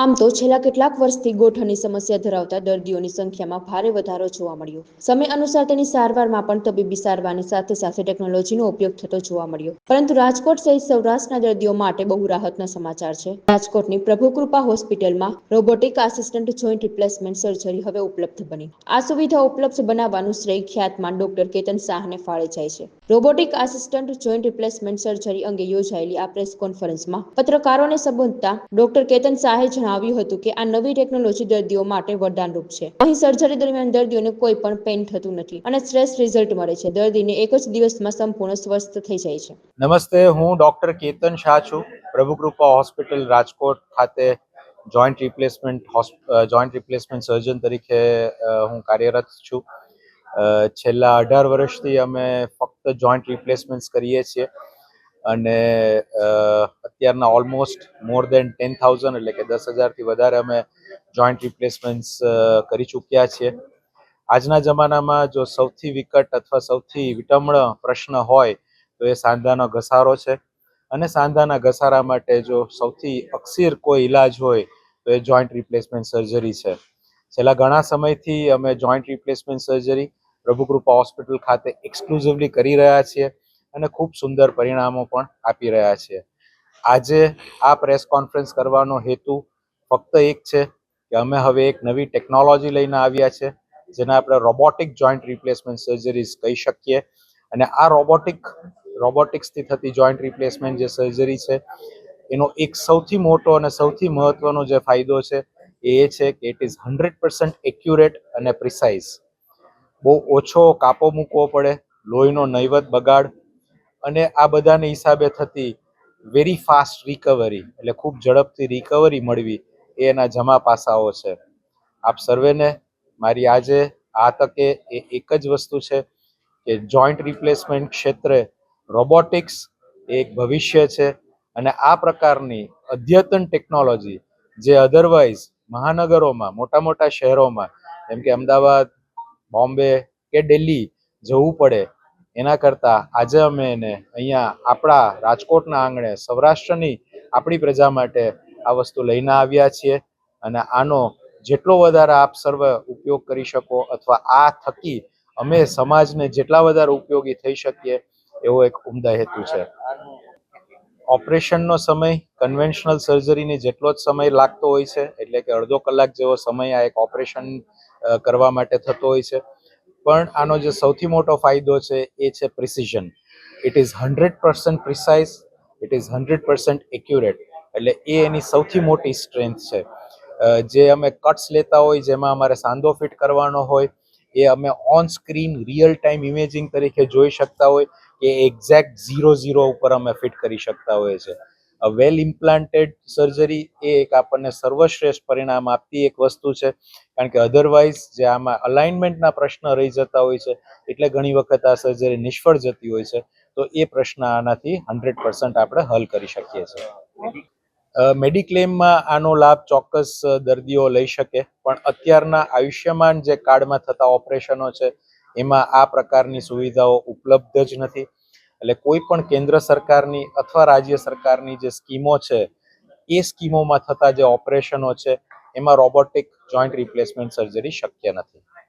આમ તો છેલ્લા કેટલાક વર્ષથી ગોઠણની સમસ્યા ધરાવતા દર્દીઓની સંખ્યામાં ભારે વધારો જોવા મળ્યો. સમય અનુસાર તેની સારવારમાં પણ તબીબી સારવારની સાથે સાથે ટેકનોલોજીનો ઉપયોગ થતો જોવા મળ્યો. પરંતુ રાજકોટ સહિત સૌરાષ્ટ્રના દર્દીઓ માટે બહુ રાહતના સમાચાર છે. રાજકોટની પ્રભુકૃપા હોસ્પિટલમાં robotic assistant joint replacement surgery હવે ઉપલબ્ધ બની. આ સુવિધા ઉપલબ્ધ બનાવવાનું શ્રેય ખ્યાતમાં ડોક્ટર કેતન શાહને ફાળે જાય છે. Robotic assistant joint replacement surgery અંગે યોજાયેલી આ પ્રેસ કોન્ફરન્સમાં પત્રકારોને સંબોધતા ડોક્ટર કેતન શાહે જણાવ્યું હતું કે આ નવી ટેકનોલોજી દર્દીઓ માટે વરદાનરૂપ છે. અહીં સર્જરી દરમિયાન દર્દીઓને કોઈ પણ પેઇન થતું નથી અને શ્રેષ્ઠ રિઝલ્ટ મળે છે. દર્દીને એક જ દિવસમાં સંપૂર્ણ સ્વસ્થ થઈ જાય છે. નમસ્તે, હું ડૉક્ટર કેતન શાહ છું. પ્રભુકૃપા હોસ્પિટલ રાજકોટ ખાતે joint replacement joint replacement surgeon તરીકે હું કાર્યરત છું. છેલ્લા અઢાર વર્ષથી અમે ફક્ત જોઈન્ટ રિપ્લેસમેન્ટ્સ કરીએ છીએ. અને અત્યારના almost more than ten thousand એટલે કે દસ હજારથી વધારે અમે જોઈન્ટ રિપ્લેસમેન્ટ્સ કરી ચૂક્યા છીએ. આજના જમાનામાં જો સૌથી વિકટ અથવા સૌથી વિટમણ પ્રશ્ન હોય, તો એ સાંધાનો ઘસારો છે. અને સાંધાના ઘસારા માટે જો સૌથી અક્ષીર કોઈ ઈલાજ હોય, તો એ જોઈન્ટ રિપ્લેસમેન્ટ સર્જરી છે. છેલ્લા ઘણા સમયથી અમે joint replacement surgery Prabhukrupa hospital ખાતે એક્સક્લુઝિવલી કરી રહ્યા છીએ. અને ખૂબ સુંદર પરિણામો પણ આપી રહ્યા છે. આજે આ પ્રેસ કોન્ફરન્સ કરવાનો હેતુ ફક્ત એક છે કે અમે હવે એક નવી ટેકનોલોજી લઈને આવ્યા છે, જેને આપણે રોબોટિક જોઈન્ટ રિપ્લેસમેન્ટ સર્જરીઝ કહી શકીએ. અને આ રોબોટિક, રોબોટિક્સથી થતી જોઈન્ટ રિપ્લેસમેન્ટ જે સર્જરી છે, એનો એક સૌથી મોટો અને સૌથી મહત્વનો જે ફાયદો છે એ છે કે it is hundred percent accurate અને પ્રિસાઇઝ બહુ ઓછો કાપો મૂકવો પડે, લોહીનો નૈવત બગાડ અને આ બધાને હિસાબે થતી વેરી ફાસ્ટ રિકવરી એટલે ખૂબ ઝડપથી રિકવરી મળવી એ એના જમા પાસાઓ છે. આપ સર્વેને મારી આજે આ તકે એ એક જ વસ્તુ છે કે જોઈન્ટ રિપ્લેસમેન્ટ ક્ષેત્રે રોબોટિક્સ એ એક ભવિષ્ય છે અને આ પ્રકારની અદ્યતન ટેકનોલોજી જે અધરવાઇઝ મહાનગરોમાં, મોટા મોટા શહેરોમાં, જેમ કે અમદાવાદ, બોમ્બે કે દિલ્હી જવું પડે એના કરતાં આજે અમે એને અહીંયા આપણા રાજકોટના આંગણે સૌરાષ્ટ્રની આપણી પ્રજા માટે આ વસ્તુ લઈને આવ્યા છીએ અને આનો જેટલો વધારે આપ સર્વ ઉપયોગ કરી શકો અથવા આ થકી અમે સમાજને જેટલા વધારે ઉપયોગી થઈ શકીએ એવો એક ઉમદા હેતુ છે. ઓપરેશનનો સમય કન્વેન્શનલ સર્જરીની જેટલો જ સમય લાગતો હોય છે, એટલે કે અડધો કલાક જેવો સમય આ એક ઓપરેશન કરવા માટે થતો હોય છે. પણ આનો જે સૌથી મોટો ફાયદો છે એ છે precision. It is hundred percent precise it is hundred percent accurate એટલે એ એની સૌથી મોટી સ્ટ્રેન્થ છે. જે અમે કટ્સ લેતા હોય, જેમાં અમારે સાંધો ફિટ કરવાનો હોય, એ અમે on screen real time imaging તરીકે જોઈ શકતા હોય કે એક્ઝેક્ટ ઝીરો ઝીરો ઉપર અમે ફિટ કરી શકતા હોઈએ છે વેલ ઇમ્પ્લાન્ટેડ સર્જરી એ એક આપણને સર્વશ્રેષ્ઠ પરિણામ આપતી એક વસ્તુ છે. કારણ કે અધરવાઇઝ જે આમાં અલાઇનમેન્ટના પ્રશ્ન રહી જતા હોય છે, એટલે ઘણી વખત આ સર્જરી નિષ્ફળ જતી હોય છે, તો એ પ્રશ્ન આનાથી હંડ્રેડ પર્સન્ટ આપણે હલ કરી શકીએ છીએ. મેડિક્લેમમાં આનો લાભ ચોક્કસ દર્દીઓ લઈ શકે, પણ અત્યારના આયુષ્યમાન જે કાર્ડમાં થતા ઓપરેશનો છે, એમાં આ પ્રકારની સુવિધાઓ ઉપલબ્ધ જ નથી. એટલે કોઈ પણ કેન્દ્ર સરકારની અથવા રાજ્ય સરકારની જે સ્કીમો છે, એ સ્કીમોમાં થતા જે ઓપરેશનો છે, એમાં રોબોટિક જોઈન્ટ રિપ્લેસમેન્ટ સર્જરી શક્ય નથી.